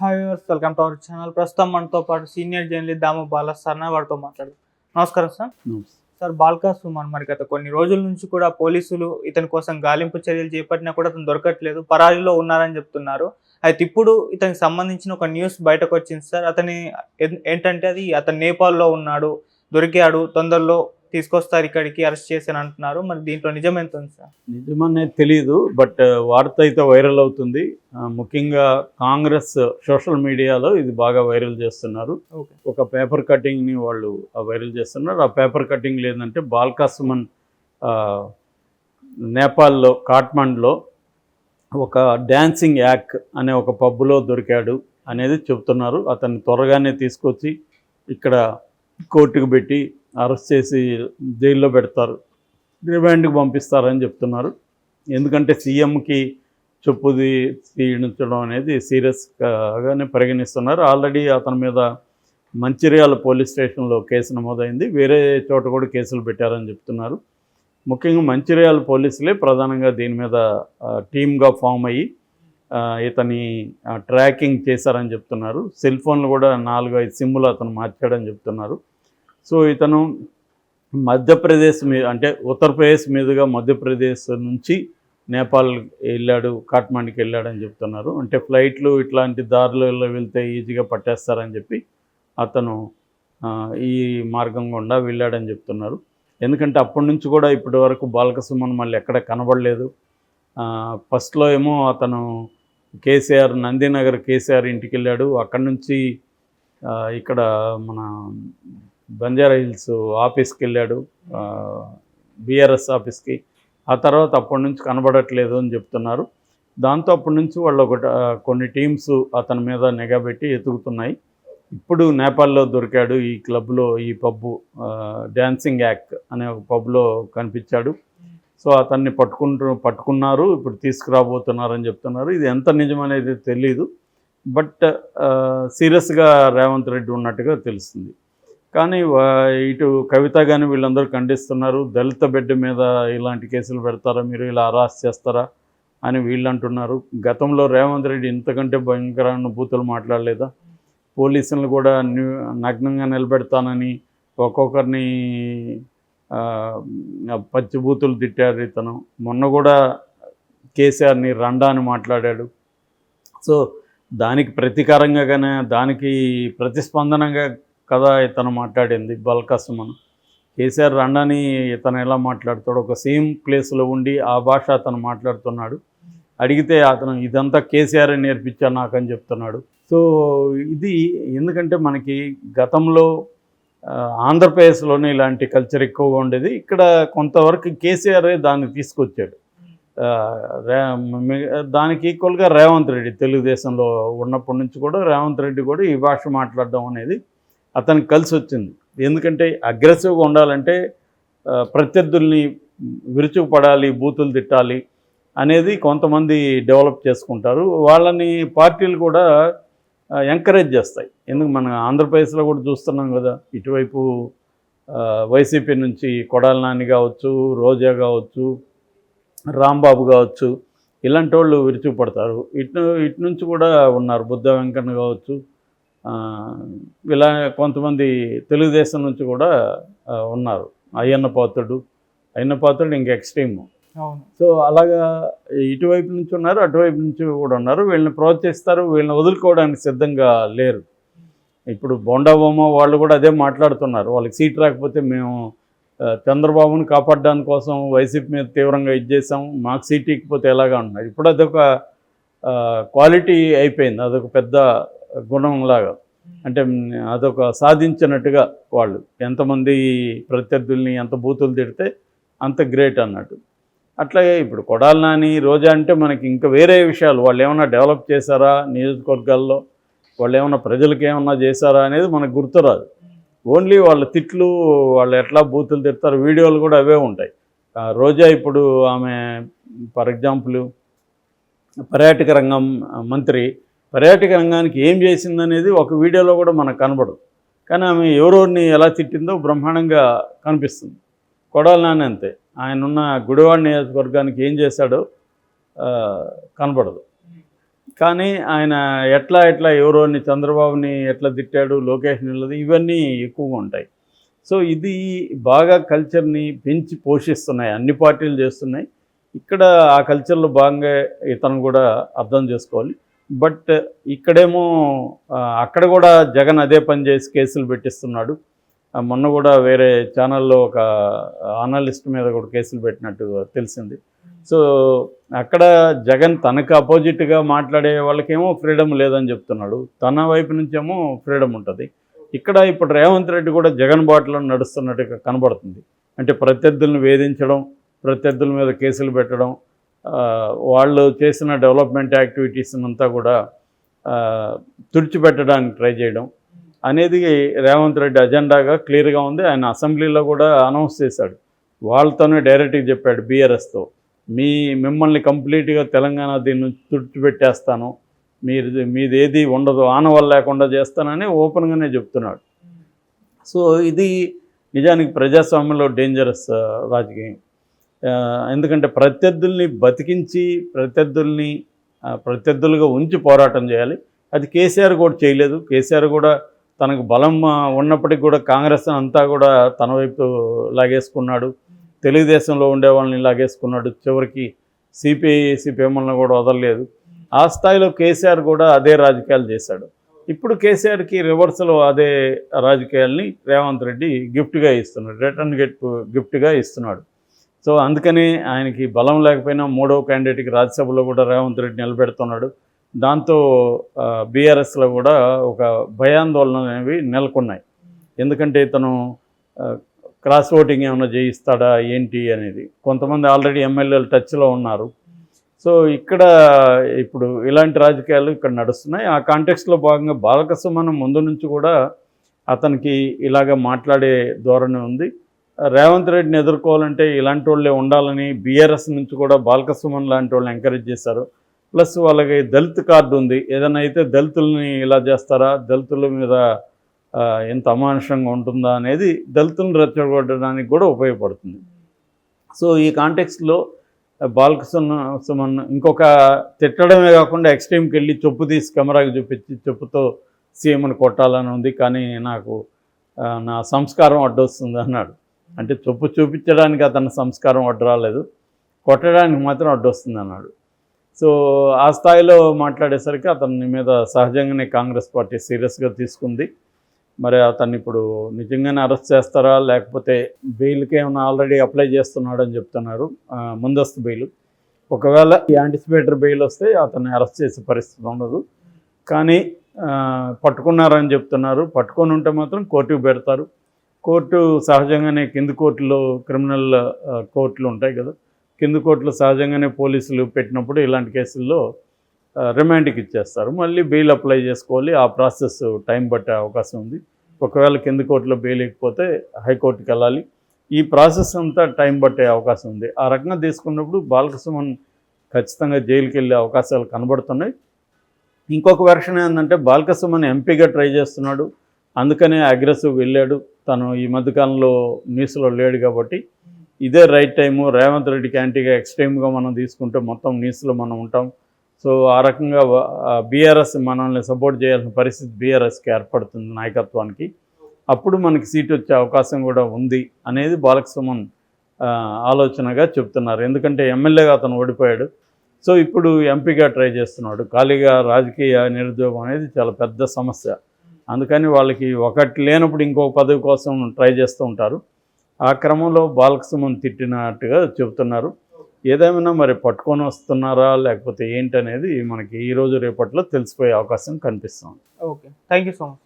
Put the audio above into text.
Hi welcome to our channel ప్రస్తుతం మనతో పాటు సీనియర్ జర్నలిస్ట్ దాము బాల సన్న వారితో మాట్లాడు నమస్కారం సార్ సార్ బాల్కా సుమన్ మరి గత కొన్ని రోజుల నుంచి కూడా పోలీసులు ఇతని కోసం గాలింపు చర్యలు చేపట్టినా కూడా అతను దొరకట్లేదు. పరారీలో ఉన్నారని చెప్తున్నారు. అయితే ఇప్పుడు ఇతనికి సంబంధించిన ఒక న్యూస్ బయటకు వచ్చింది సార్ అతని ఏంటంటే అది అతను నేపాల్లో ఉన్నాడు దొరికాడు తొందరలో తీసుకొస్తారు ఇక్కడికి అరెస్ట్ చేశాను అంటున్నారు. మరి దీంట్లో నిజం ఎంత ఉంది సార్? నిజమనేది తెలియదు బట్ వార్త అయితే వైరల్ అవుతుంది. ముఖ్యంగా కాంగ్రెస్ సోషల్ మీడియాలో ఇది బాగా వైరల్ చేస్తున్నారు. ఒక పేపర్ కటింగ్ని వాళ్ళు వైరల్ చేస్తున్నారు. ఆ పేపర్ కటింగ్ లేదంటే బాల్కాసుమన్ నేపాల్లో కాట్మండ్లో ఒక డ్యాన్సింగ్ యాక్ అనే ఒక పబ్లో దొరికాడు అనేది చెప్తున్నారు అతన్ని త్వరగానే తీసుకొచ్చి ఇక్కడ కోర్టుకు పెట్టి అరెస్ట్ చేసి జైల్లో పెడతారు. రిమాండ్కి పంపిస్తారని చెప్తున్నారు. ఎందుకంటే సీఎంకి చెప్పుది తీయించడం అనేది సీరియస్గానే పరిగణిస్తున్నారు. ఆల్రెడీ అతని మీద మంచిర్యాల పోలీస్ స్టేషన్లో కేసు నమోదైంది. వేరే చోట కూడా కేసులు పెట్టారని చెప్తున్నారు. ముఖ్యంగా మంచిర్యాల పోలీసులే ప్రధానంగా దీని మీద టీమ్గా ఫామ్ అయ్యి ఇతని ట్రాకింగ్ చేశారని చెప్తున్నారు. సెల్ ఫోన్లు కూడా నాలుగు ఐదు సిమ్ములు అతను మార్చాడని చెప్తున్నారు. సో ఇతను మధ్యప్రదేశ్ మీద అంటే ఉత్తరప్రదేశ్ మీదుగా మధ్యప్రదేశ్ నుంచి నేపాల్ వెళ్ళాడు కాట్మాండ్కి వెళ్ళాడని చెప్తున్నారు. అంటే ఫ్లైట్లు ఇట్లాంటి దారులలో వెళ్తే ఈజీగా పట్టేస్తారని చెప్పి అతను ఈ మార్గం గుండా వెళ్ళాడని చెప్తున్నారు. ఎందుకంటే అప్పటి నుంచి కూడా ఇప్పటి వరకు బాలకసుమన్ మళ్ళీ ఎక్కడ కనబడలేదు. ఫస్ట్లో ఏమో అతను కేసీఆర్ నందినగర్ కేసీఆర్ ఇంటికి వెళ్ళాడు. అక్కడి నుంచి ఇక్కడ మన బంజారా హిల్స్ ఆఫీస్కి వెళ్ళాడు బీఆర్ఎస్ ఆఫీస్కి. ఆ తర్వాత అప్పటి నుంచి కనబడట్లేదు అని చెప్తున్నారు. దాంతో అప్పటి నుంచి వాళ్ళు ఒక కొన్ని టీమ్స్ అతని మీద నిఘా పెట్టి ఎతుకుతున్నాయి ఇప్పుడు నేపాల్లో దొరికాడు ఈ క్లబ్లో ఈ పబ్బు డ్యాన్సింగ్ యాక్ అనే ఒక పబ్లో కనిపించాడు. సో అతన్ని పట్టుకుంటూ పట్టుకున్నారు ఇప్పుడు తీసుకురాబోతున్నారని చెప్తున్నారు. ఇది ఎంత నిజమనేది తెలీదు. బట్ సీరియస్గా రేవంత్ రెడ్డి ఉన్నట్టుగా తెలుస్తుంది. కానీ ఇటు కవిత కానీ వీళ్ళందరూ ఖండిస్తున్నారు. దళిత బిడ్డ మీద ఇలాంటి కేసులు పెడతారా? మీరు ఇలా అరాస్ చేస్తారా? అని వీళ్ళు అంటున్నారు గతంలో రేవంత్ రెడ్డి ఇంతకంటే భయంకరమైన బూతులు మాట్లాడలేదా? పోలీసులను కూడా న్యూ- నగ్నంగా నిలబెడతానని ఒక్కొక్కరిని పచ్చిబూతులు పచ్చి బూతులు తిట్టారు ఇతను. మొన్న కూడా కేసీఆర్ని రండా అని మాట్లాడాడు. సో దానికి ప్రతీకారంగా కానీ దానికి ప్రతిస్పందనగా కదా ఇతను మాట్లాడింది బల్కసుమన్. కేసీఆర్ రండాని ఇతను ఎలా మాట్లాడతాడు ఒక సేమ్ ప్లేస్లో ఉండి ఆ భాష అతను మాట్లాడుతున్నాడు. అడిగితే అతను ఇదంతా కేసీఆర్ నేర్పించాను నాకని చెప్తున్నాడు. సో ఇది ఎందుకంటే మనకి గతంలో ఆంధ్రప్రదేశ్లోనే ఇలాంటి కల్చర్ ఎక్కువగా ఉండేది. ఇక్కడ కొంతవరకు కేసీఆర్ దాన్ని తీసుకొచ్చాడు. దానికి ఈక్వల్గా రేవంత్ రెడ్డి తెలుగుదేశంలో ఉన్నప్పటి నుంచి కూడా రేవంత్ రెడ్డి కూడా ఈ భాష మాట్లాడడం అనేది అతనికి కలిసి వచ్చింది. ఎందుకంటే అగ్రెసివ్గా ఉండాలంటే ప్రత్యర్థుల్ని విరుచుకుపడాలి బూతులు తిట్టాలి అనేది కొంతమంది డెవలప్ చేసుకుంటారు. వాళ్ళని పార్టీలు కూడా ఎంకరేజ్ చేస్తాయి. ఎందుకు మన ఆంధ్రప్రదేశ్లో కూడా చూస్తున్నాం కదా ఇటువైపు వైసీపీ నుంచి కొడాల నాని కావచ్చు రోజా కావచ్చు రాంబాబు కావచ్చు ఇలాంటి వాళ్ళు విరుచుకుపడతారు. ఇటు ఇటు నుంచి కూడా ఉన్నారు బుద్ధ వెంకన్న కావచ్చు ఇలా కొంతమంది తెలుగుదేశం నుంచి కూడా ఉన్నారు. అయ్యన్న పాత్రుడు. అయ్యన్న పాత్రుడు ఇంక ఎక్స్ట్రీమ్. సో అలాగా ఇటువైపు నుంచి ఉన్నారు అటువైపు నుంచి కూడా ఉన్నారు. వీళ్ళని ప్రోత్సహిస్తారు వీళ్ళని వదులుకోవడానికి సిద్ధంగా లేరు. ఇప్పుడు బొండా బొమ్మ వాళ్ళు కూడా అదే మాట్లాడుతున్నారు. వాళ్ళకి సీట్ రాకపోతే మేము చంద్రబాబుని కాపాడడానికి కోసం వైసీపీ మీద తీవ్రంగా ఇది చేసాం మాకు సీట్ ఇకపోతే ఎలాగా ఉన్నారు ఇప్పుడు అదొక క్వాలిటీ అయిపోయింది. అదొక పెద్ద గుణంలాగా. అంటే అదొక సాధించినట్టుగా వాళ్ళు. ఎంతమంది ప్రత్యర్థుల్ని ఎంత బూతులు తిడితే అంత గ్రేట్ అన్నట్టు. అట్లాగే ఇప్పుడు కొడాలి నాని రోజా అంటే మనకి ఇంకా వేరే విషయాలు. వాళ్ళు ఏమైనా డెవలప్ చేశారా నియోజకవర్గాల్లో? వాళ్ళు ఏమైనా ప్రజలకు ఏమన్నా చేశారా అనేది మనకు గుర్తురాదు. ఓన్లీ వాళ్ళ తిట్లు వాళ్ళు ఎట్లా బూతులు తిడతారు వీడియోలు కూడా అవే ఉంటాయి. రోజా ఇప్పుడు ఆమె ఫర్ ఎగ్జాంపుల్ పర్యాటక రంగం మంత్రి. పర్యాటక రంగానికి ఏం చేసిందనేది ఒక వీడియోలో కూడా మనకు కనబడదు. కానీ ఆమె ఎవరెవరిని ఎలా తిట్టిందో బ్రహ్మాండంగా కనిపిస్తుంది. కొడాలి నాని అంతే. ఆయన ఉన్న గుడివాడ నియోజకవర్గానికి ఏం చేశాడో కనబడదు. కానీ ఆయన ఎట్లా ఎట్లా ఎవరోని చంద్రబాబుని ఎట్లా తిట్టాడు లోకేష్ నిల్లది ఇవన్నీ ఎక్కువగా ఉంటాయి. సో ఇది బాగా కల్చర్ని పెంచి పోషిస్తున్నాయి అన్ని పార్టీలు చేస్తున్నాయి. ఇక్కడ ఆ కల్చర్లో భాగంగా ఇతను కూడా అర్థం చేసుకోవాలి. బట్ ఇక్కడేమో అక్కడ కూడా జగన్ అదే పని చేసి కేసులు పెట్టిస్తున్నాడు. మొన్న కూడా వేరే ఛానల్లో ఒక ఆనలిస్ట్ మీద కూడా కేసులు పెట్టినట్టు తెలిసింది. సో అక్కడ జగన్ తనకు అపోజిట్గా మాట్లాడే వాళ్ళకేమో ఫ్రీడమ్ లేదని చెప్తున్నాడు. తన వైపు నుంచేమో ఫ్రీడమ్ ఉంటుంది. ఇక్కడ ఇప్పుడు రేవంత్ రెడ్డి కూడా జగన్ బాటలో నడుస్తున్నట్టుగా కనబడుతుంది. అంటే ప్రత్యర్థులను వేధించడం ప్రత్యర్థుల మీద కేసులు పెట్టడం వాళ్ళు చేసిన డెవలప్మెంట్ యాక్టివిటీస్ అంతా కూడా తుడిచిపెట్టడానికి ట్రై చేయడం అనేది రేవంత్ రెడ్డి అజెండాగా క్లియర్గా ఉంది. ఆయన అసెంబ్లీలో కూడా అనౌన్స్ చేశాడు. వాళ్ళతోనే డైరెక్ట్గా చెప్పాడు బీఆర్ఎస్తో మీ మిమ్మల్ని కంప్లీట్గా తెలంగాణ దీన్ని తుడిచిపెట్టేస్తాను. మీరు మీది ఏది ఉండదు ఆనవాళ్ళు లేకుండా చేస్తానని ఓపెన్గానే చెప్తున్నాడు. సో ఇది నిజానికి ప్రజాస్వామ్యంలో డేంజరస్ రాజకీయం. ఎందుకంటే ప్రత్యర్థుల్ని బతికించి ప్రత్యర్థుల్ని ప్రత్యర్థులుగా ఉంచి పోరాటం చేయాలి. అది కేసీఆర్ కూడా చేయలేదు. కేసీఆర్ కూడా తనకు బలం ఉన్నప్పటికీ కూడా కాంగ్రెస్ అంతా కూడా తన వైపు లాగేసుకున్నాడు. తెలుగుదేశంలో ఉండే వాళ్ళని లాగేసుకున్నాడు. చివరికి సిపిఐ సిపిఎంలను కూడా వదలలేదు. ఆ స్థాయిలో కేసీఆర్ కూడా అదే రాజకీయాలు చేశాడు. ఇప్పుడు కేసీఆర్కి రివర్స్లో అదే రాజకీయాల్ని రేవంత్ రెడ్డి గిఫ్ట్గా ఇస్తున్నాడు. రిటర్న్ గిఫ్ట్ గిఫ్ట్గా ఇస్తున్నాడు. సో అందుకని ఆయనకి బలం లేకపోయినా మూడవ క్యాండిడేట్కి రాజ్యసభలో కూడా రేవంత్ రెడ్డి నిలబెడుతున్నాడు. దాంతో బీఆర్ఎస్లో కూడా ఒక భయాందోళన అనేవి నెలకొన్నాయి. ఎందుకంటే ఇతను క్రాస్ ఓటింగ్ ఏమైనా చేయిస్తాడా ఏంటి అనేది. కొంతమంది ఆల్రెడీ ఎమ్మెల్యేలు టచ్లో ఉన్నారు. సో ఇక్కడ ఇప్పుడు ఇలాంటి రాజకీయాలు ఇక్కడ నడుస్తున్నాయి. ఆ కాంటెక్స్లో భాగంగా బాలకసుమనం ముందు నుంచి కూడా అతనికి ఇలాగ మాట్లాడే ధోరణి ఉంది. రేవంత్ రెడ్డిని ఎదుర్కోవాలంటే ఇలాంటి వాళ్ళే ఉండాలని బీఆర్ఎస్ నుంచి కూడా బాలకసుమన్ లాంటి వాళ్ళని ఎంకరేజ్ చేశారు. ప్లస్ వాళ్ళకి దళిత్ కార్డు ఉంది. ఏదైనా అయితే దళితుల్ని ఇలా చేస్తారా? దళితుల మీద ఎంత అమానుషంగా ఉంటుందా అనేది దళితులను రెచ్చగొట్టడానికి కూడా ఉపయోగపడుతుంది. సో ఈ కాంటెక్స్లో బాలకృష్ణ సుమన్ ఇంకొక తిట్టడమే కాకుండా ఎక్స్ట్రీమ్కి వెళ్ళి చెప్పు తీసి కెమెరాకి చూపించి చెప్పుతో సీఎంను కొట్టాలని ఉంది. కానీ నాకు నా సంస్కారం అడ్డొస్తుంది అన్నాడు. అంటే చొప్పు చూపించడానికి అతని సంస్కారం అడ్డు రాలేదు. కొట్టడానికి మాత్రం అడ్డొస్తుంది అన్నాడు సో ఆ స్థాయిలో మాట్లాడేసరికి అతని మీద సహజంగానే కాంగ్రెస్ పార్టీ సీరియస్గా తీసుకుంది. మరి అతన్ని ఇప్పుడు నిజంగానే అరెస్ట్ చేస్తారా? లేకపోతే బెయిల్కి ఏమైనా ఆల్రెడీ అప్లై చేస్తున్నాడు అని చెప్తున్నారు. ముందస్తు బెయిల్. ఒకవేళ యాంటిసిపేటర్ బెయిల్ వస్తే అతన్ని అరెస్ట్ చేసే పరిస్థితి ఉండదు. కానీ పట్టుకున్నారని చెప్తున్నారు. పట్టుకొని ఉంటే మాత్రం కోర్టుకు పెడతారు. కోర్టు సహజంగానే కింది కోర్టులో క్రిమినల్ కోర్టులు ఉంటాయి కదా. కింది కోర్టులో సహజంగానే పోలీసులు పెట్టినప్పుడు ఇలాంటి కేసుల్లో రిమాండ్కి ఇచ్చేస్తారు. మళ్ళీ బెయిల్ అప్లై చేసుకోవాలి. ఆ ప్రాసెస్ టైం పట్టే అవకాశం ఉంది. ఒకవేళ కింది కోర్టులో బెయిల్ ఇకపోతే హైకోర్టుకి వెళ్ళాలి. ఈ ప్రాసెస్ అంతా టైం పట్టే అవకాశం ఉంది. ఆ రకంగా తీసుకున్నప్పుడు బాలకృష్ణన్ ఖచ్చితంగా జైలుకి వెళ్ళే అవకాశాలు కనబడుతున్నాయి. ఇంకొక వెర్షన్ ఏంటంటే బాలకృష్ణన్ ఎంపీగా ట్రై చేస్తున్నాడు. అందుకనే అగ్రెసివ్ వెళ్ళాడు. తను ఈ మధ్యకాలంలో న్యూస్లో లేడు కాబట్టి ఇదే రైట్ టైము రేవంత్ రెడ్డికి యాంటీగా ఎక్స్ట్రీమ్గా మనం తీసుకుంటే మొత్తం న్యూస్లో మనం ఉంటాం. సో ఆ రకంగా బీఆర్ఎస్ మనల్ని సపోర్ట్ చేయాల్సిన పరిస్థితి బీఆర్ఎస్కి ఏర్పడుతుంది నాయకత్వానికి. అప్పుడు మనకి సీట్ వచ్చే అవకాశం కూడా ఉంది అనేది బాలకసుమన్ ఆలోచనగా చెప్తున్నారు. ఎందుకంటే ఎమ్మెల్యేగా అతను ఓడిపోయాడు. సో ఇప్పుడు ఎంపీగా ట్రై చేస్తున్నాడు. ఖాళీగా రాజకీయ నిరుద్యోగం అనేది చాలా పెద్ద సమస్య. అందుకని వాళ్ళకి ఒకటి లేనప్పుడు ఇంకో పదవి కోసం ట్రై చేస్తూ ఉంటారు. ఆ క్రమంలో బాలకసుమన్ తిట్టినట్టుగా చెబుతున్నారు. ఏదేమైనా మరి పట్టుకొని వస్తున్నారా లేకపోతే ఏంటనేది మనకి ఈ రోజు రేపట్లో తెలిసిపోయే అవకాశం కనిపిస్తుంది. Okay. Thank you so much